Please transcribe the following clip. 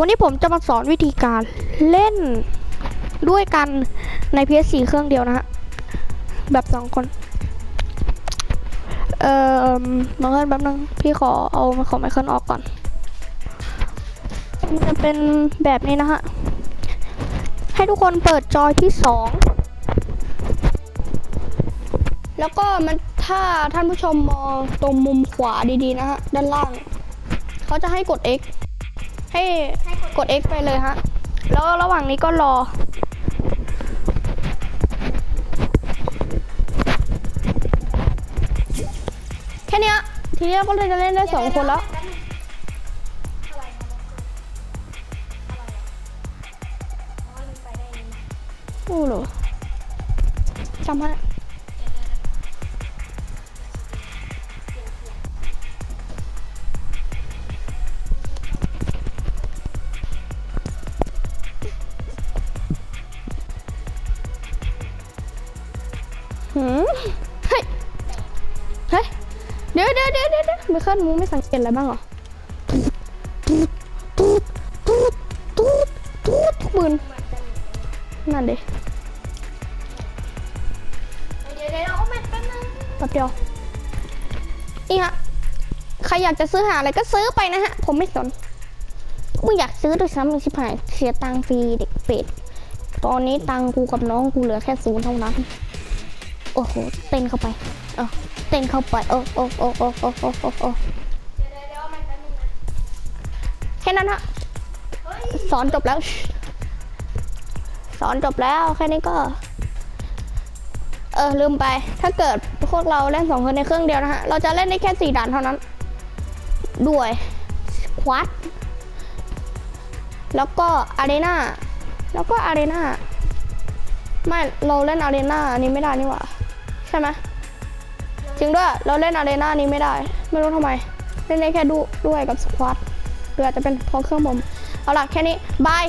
วันนี้ผมจะมาสอนวิธีการเล่นด้วยกันใน PS4 เครื่องเดียวนะฮะ แบบสองคน เอ่อน้องเอิญแป๊บนึง พี่ขอเอาของไมเคิลออกก่อน มันจะเป็นแบบนี้นะฮะ ให้ทุกคนเปิดจอยที่สองแล้วก็มันถ้าท่านผู้ชมมองตรงมุมขวาดีๆนะฮะ ด้านล่าง เขาจะให้กด X ให้กด X ไปเลยฮะ แล้วระหว่างนี้ก็รอ แค่เนี้ยทีนี้เราก็เลยจะเล่นได้สองคนแล้วโอ้โหจำให้ เฮ้ย เฮ้ย เดี๋ยวเดี๋ยวเดี๋ยวเดี๋ยวไม่เคลื่อนมึงไม่สังเกตอะไรบ้างเหรอตูดตูดตูดตูดตูดทุกมืนนั่นเด็เดี๋ยวเดี๋ยวเอาแม่แป๊บนึงแป๊บเดียวนี่ฮะใครอยากจะซื้อหาอะไรก็ซื้อไปนะฮะ ผมไม่สนกูอยากซื้อด้วยซ้ำอีกชิบหายเสียตังฟรีเด็กเป็ด ตอนนี้ตังกูกับน้องกูเหลือแค่ศูนย์เท่านั้น อ้โห เต้นเข้าไปเออเต้นเข้าไป โอ้โอ้โอ้โอ้โอ้โอ้โอ้โอ้แค่นั้นฮะ สอนจบแล้ว สอนจบแล้ว แค่นี้ก็ เออลืมไป ถ้าเกิดพวกเราเล่นสองคนในเครื่องเดียวนะฮะ เราจะเล่นได้แค่สี่ด่านเท่านั้น ด้วยควอดแล้วก็อารีนาแล้วก็อารีนาไม่ เราเล่นอารีนาอันนี้ไม่ได้นี่หว่า ใช่ไหมจริงด้วยเราเล่นอารีนานี้ไม่ได้ ไม่รู้ทำไม เล่นได้แค่ดูด้วยกับสควอตเรือจะเป็นพราะเครื่องผมเอาล่ะแค่นี้บาย